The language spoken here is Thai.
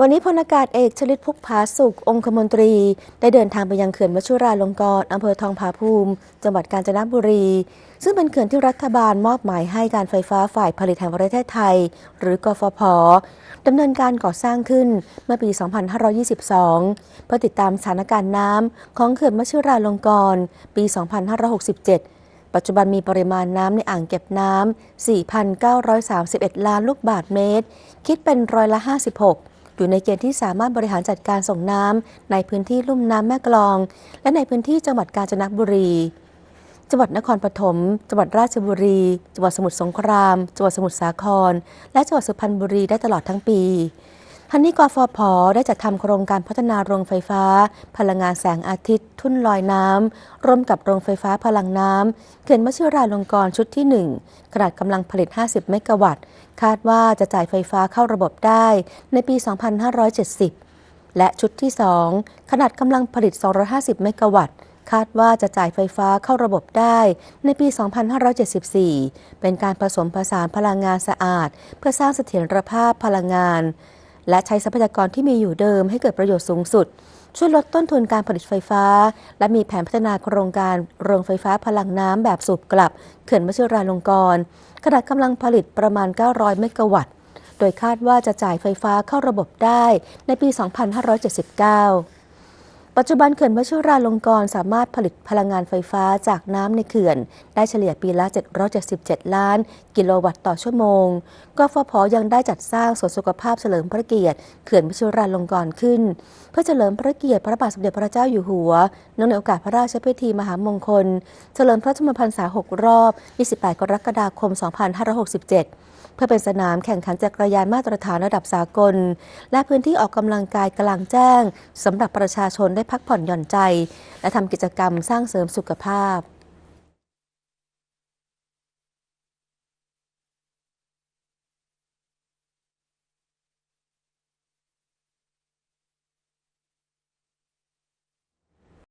วันนี้พลอากาศเอกชลิตพุกผาสุข องคมนตรี ได้เดินทางไปยังเขื่อนวชิราลงกรณ์อำเภอทองผาภูมิ จังหวัดกาญจนบุรี ซึ่งเป็นเขื่อนที่รัฐบาลมอบหมายให้การไฟฟ้าฝ่ายผลิตแห่งประเทศไทย หรือกฟผดำเนินการก่อสร้างขึ้นเมื่อปี 2522 เพื่อติดตามสถานการณ์น้ำของเขื่อนวชิราลงกรณ์ปี 2567ปัจจุบันมีปริมาณน้ำในอ่างเก็บน้ำ 4,931 ล้านลูกบาศก์เมตร คิดเป็นร้อยละ 56 อยู่ในเกณฑ์ที่สามารถบริหารจัดการส่งน้ำในพื้นที่ลุ่มน้ำแม่กลอง และในพื้นที่จังหวัดกาญจนบุรี จังหวัดนครปฐม จังหวัดราชบุรี จังหวัดสมุทรสงคราม จังหวัดสมุทรสาคร และจังหวัดสุพรรณบุรีได้ตลอดทั้งปี ทันนี้กฟผได้จัดทำโครงการพัฒนาโรงไฟฟ้า พลังงานแสงอาทิตย์ ทุ่นลอยน้ำร่วมกับโรงไฟฟ้าพลังน้ำเขื่อนวชิราลงกรณ์ชุดที่ 1 ขนาดกำลังผลิต 50 เมกะวัตต์ คาดว่าจะจ่ายไฟฟ้าเข้าระบบได้ในปี 2570 และชุดที่ 2 ขนาดกำลังผลิต 250 เมกะวัตต์คาดว่าจะจ่ายไฟฟ้าเข้าระบบได้ในปี 2574 เป็นการผสมผสานพลังงานสะอาด เพื่อสร้างเสถียรภาพพลังงาน และใช้ทรัพยากรที่มีอยู่เดิมให้เกิดประโยชน์สูงสุด ช่วยลดต้นทุนการผลิตไฟฟ้า และมีแผนพัฒนาโครงการโรงไฟฟ้าพลังน้ำแบบสูบกลับ เขื่อนมชิราลงกรณ์ขนาดกำลังผลิตประมาณ 900 เมกะวัตต์ โดยคาดว่าจะจ่ายไฟฟ้าเข้าระบบได้ในปี 2579 ปัจจุบันเขื่อนวชิราลงกรณ์สามารถผลิตพลังงานไฟฟ้าจากน้ำในเขื่อน ได้เฉลี่ยปีละ 777 ล้าน กิโลวัตต์ต่อชั่วโมง กฟผยังได้จัดสร้างสวนสุขภาพเฉลิมพระเกียรติเขื่อนวชิราลงกรณ์ขึ้น เพื่อเฉลิมพระเกียรติพระบาทสมเด็จพระเจ้าอยู่หัวเนื่องในโอกาสพระราชพิธีมหามงคล เฉลิมพระชนมพรรษา 6 รอบ 28 กรกฎาคม 2567เพื่อเป็นสนามแข่งขันจักรยานมาตรฐานระดับสากล และพื้นที่ออกกำลังกายกลางแจ้งสำหรับประชาชนได้พักผ่อนหย่อนใจ และทำกิจกรรมสร้างเสริมสุขภาพ